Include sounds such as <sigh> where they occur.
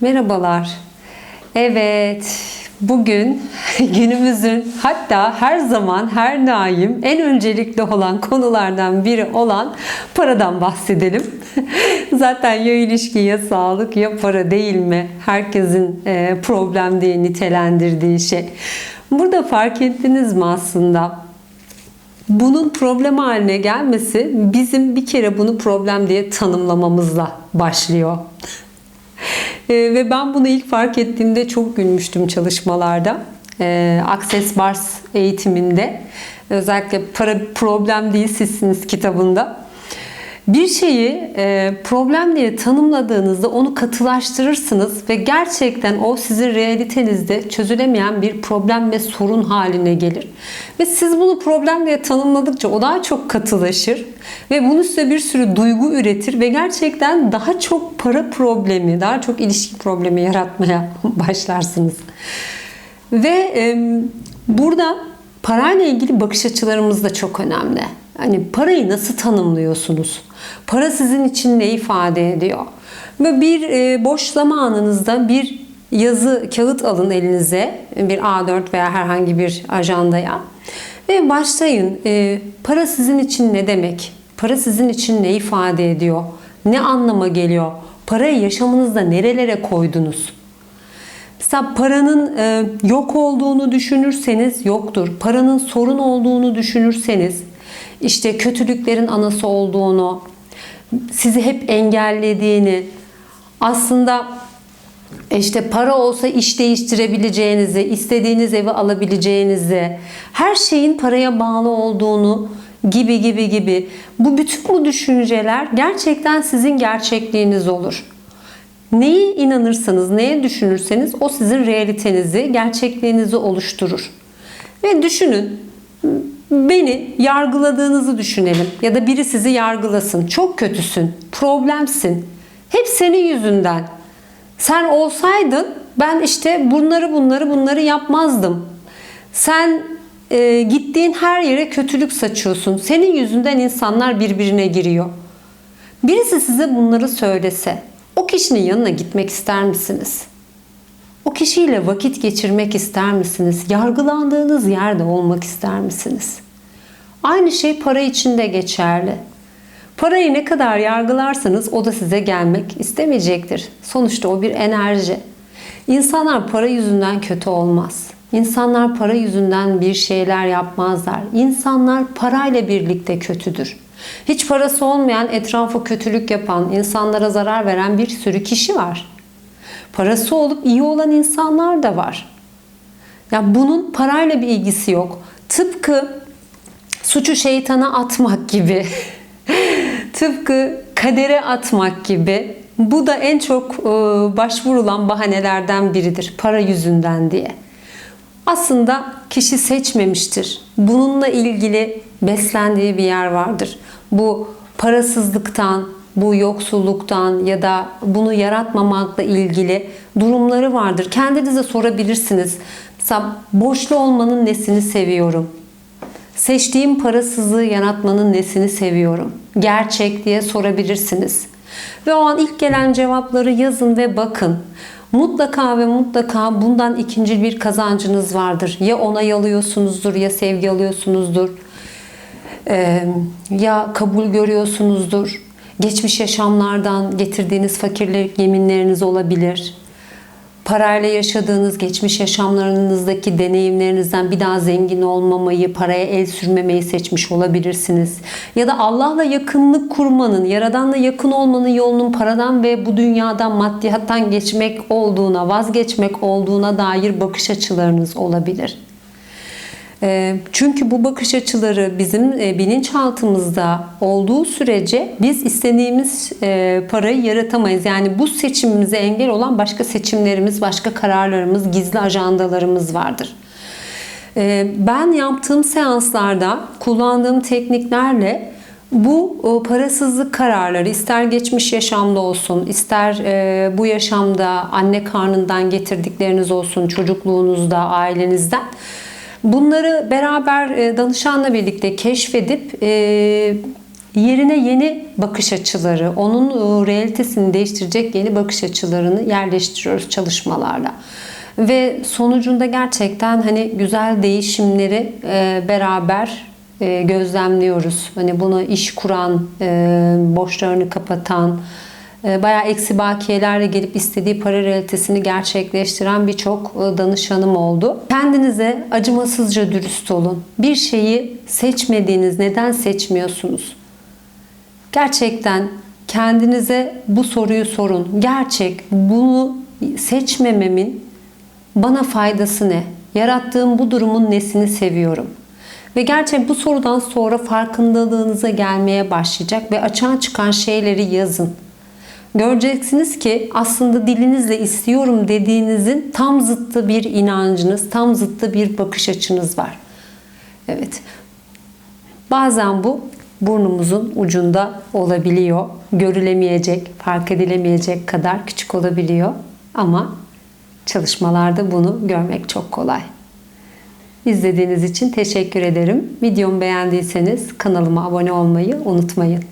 Merhabalar. Evet, bugün <laughs> günümüzün hatta her zaman her daim en öncelikli olan konulardan biri olan paradan bahsedelim. <laughs> Zaten ya ilişki ya sağlık ya para değil mi? Herkesin e, problem diye nitelendirdiği şey. Burada fark ettiniz mi aslında? Bunun problem haline gelmesi bizim bir kere bunu problem diye tanımlamamızla başlıyor. E, ve ben bunu ilk fark ettiğimde çok gülmüştüm çalışmalarda. E, Access Bars eğitiminde. Özellikle para problem değil sizsiniz kitabında. Bir şeyi e, problem diye tanımladığınızda onu katılaştırırsınız ve gerçekten o sizin realitenizde çözülemeyen bir problem ve sorun haline gelir. Ve siz bunu problem diye tanımladıkça o daha çok katılaşır ve bunun size bir sürü duygu üretir ve gerçekten daha çok para problemi, daha çok ilişki problemi yaratmaya <laughs> başlarsınız. Ve e, burada parayla ilgili bakış açılarımız da çok önemli. Hani parayı nasıl tanımlıyorsunuz? Para sizin için ne ifade ediyor? Ve bir e, boş zamanınızda bir yazı kağıt alın elinize bir A4 veya herhangi bir ajandaya ve başlayın. E, para sizin için ne demek? Para sizin için ne ifade ediyor? Ne anlama geliyor? Parayı yaşamınızda nerelere koydunuz? Mesela paranın e, yok olduğunu düşünürseniz yoktur. Paranın sorun olduğunu düşünürseniz işte kötülüklerin anası olduğunu, sizi hep engellediğini, aslında işte para olsa iş değiştirebileceğinizi, istediğiniz evi alabileceğinizi, her şeyin paraya bağlı olduğunu gibi gibi gibi. Bu bütün bu düşünceler gerçekten sizin gerçekliğiniz olur. Neyi inanırsanız, neye düşünürseniz o sizin realitenizi, gerçekliğinizi oluşturur. Ve düşünün, beni yargıladığınızı düşünelim ya da biri sizi yargılasın. Çok kötüsün, problemsin. Hep senin yüzünden. Sen olsaydın ben işte bunları bunları bunları yapmazdım. Sen e, gittiğin her yere kötülük saçıyorsun. Senin yüzünden insanlar birbirine giriyor. Birisi size bunları söylese, o kişinin yanına gitmek ister misiniz? O kişiyle vakit geçirmek ister misiniz? Yargılandığınız yerde olmak ister misiniz? Aynı şey para için de geçerli. Parayı ne kadar yargılarsanız o da size gelmek istemeyecektir. Sonuçta o bir enerji. İnsanlar para yüzünden kötü olmaz. İnsanlar para yüzünden bir şeyler yapmazlar. İnsanlar parayla birlikte kötüdür. Hiç parası olmayan, etrafa kötülük yapan, insanlara zarar veren bir sürü kişi var. Parası olup iyi olan insanlar da var. Ya bunun parayla bir ilgisi yok. Tıpkı suçu şeytana atmak gibi. <laughs> Tıpkı kadere atmak gibi. Bu da en çok e, başvurulan bahanelerden biridir. Para yüzünden diye. Aslında kişi seçmemiştir. Bununla ilgili beslendiği bir yer vardır. Bu parasızlıktan, bu yoksulluktan ya da bunu yaratmamakla ilgili durumları vardır. Kendinize sorabilirsiniz. Mesela borçlu olmanın nesini seviyorum? Seçtiğim parasızlığı yaratmanın nesini seviyorum? Gerçek diye sorabilirsiniz. Ve o an ilk gelen cevapları yazın ve bakın. Mutlaka ve mutlaka bundan ikinci bir kazancınız vardır. Ya onay alıyorsunuzdur ya sevgi alıyorsunuzdur. Ee, ya kabul görüyorsunuzdur. Geçmiş yaşamlardan getirdiğiniz fakirlik yeminleriniz olabilir. Parayla yaşadığınız geçmiş yaşamlarınızdaki deneyimlerinizden bir daha zengin olmamayı, paraya el sürmemeyi seçmiş olabilirsiniz. Ya da Allah'la yakınlık kurmanın, Yaradan'la yakın olmanın yolunun paradan ve bu dünyadan maddiyattan geçmek olduğuna, vazgeçmek olduğuna dair bakış açılarınız olabilir. Çünkü bu bakış açıları bizim bilinçaltımızda olduğu sürece biz istediğimiz parayı yaratamayız. Yani bu seçimimize engel olan başka seçimlerimiz, başka kararlarımız, gizli ajandalarımız vardır. Ben yaptığım seanslarda kullandığım tekniklerle bu parasızlık kararları ister geçmiş yaşamda olsun, ister bu yaşamda anne karnından getirdikleriniz olsun, çocukluğunuzda, ailenizden Bunları beraber danışanla birlikte keşfedip yerine yeni bakış açıları, onun e, realitesini değiştirecek yeni bakış açılarını yerleştiriyoruz çalışmalarla. Ve sonucunda gerçekten hani güzel değişimleri e, beraber e, gözlemliyoruz. Hani bunu iş kuran, e, borçlarını kapatan, e, bayağı eksi bakiyelerle gelip istediği para realitesini gerçekleştiren birçok e, danışanım oldu. Kendinize acımasızca dürüst olun. Bir şeyi seçmediğiniz neden seçmiyorsunuz? Gerçekten kendinize bu soruyu sorun. Gerçek bunu seçmememin bana faydası ne? Yarattığım bu durumun nesini seviyorum? Ve gerçekten bu sorudan sonra farkındalığınıza gelmeye başlayacak ve açığa çıkan şeyleri yazın. Göreceksiniz ki aslında dilinizle istiyorum dediğinizin tam zıttı bir inancınız, tam zıttı bir bakış açınız var. Evet. Bazen bu burnumuzun ucunda olabiliyor. Görülemeyecek, fark edilemeyecek kadar küçük olabiliyor. Ama çalışmalarda bunu görmek çok kolay. İzlediğiniz için teşekkür ederim. Videomu beğendiyseniz kanalıma abone olmayı unutmayın.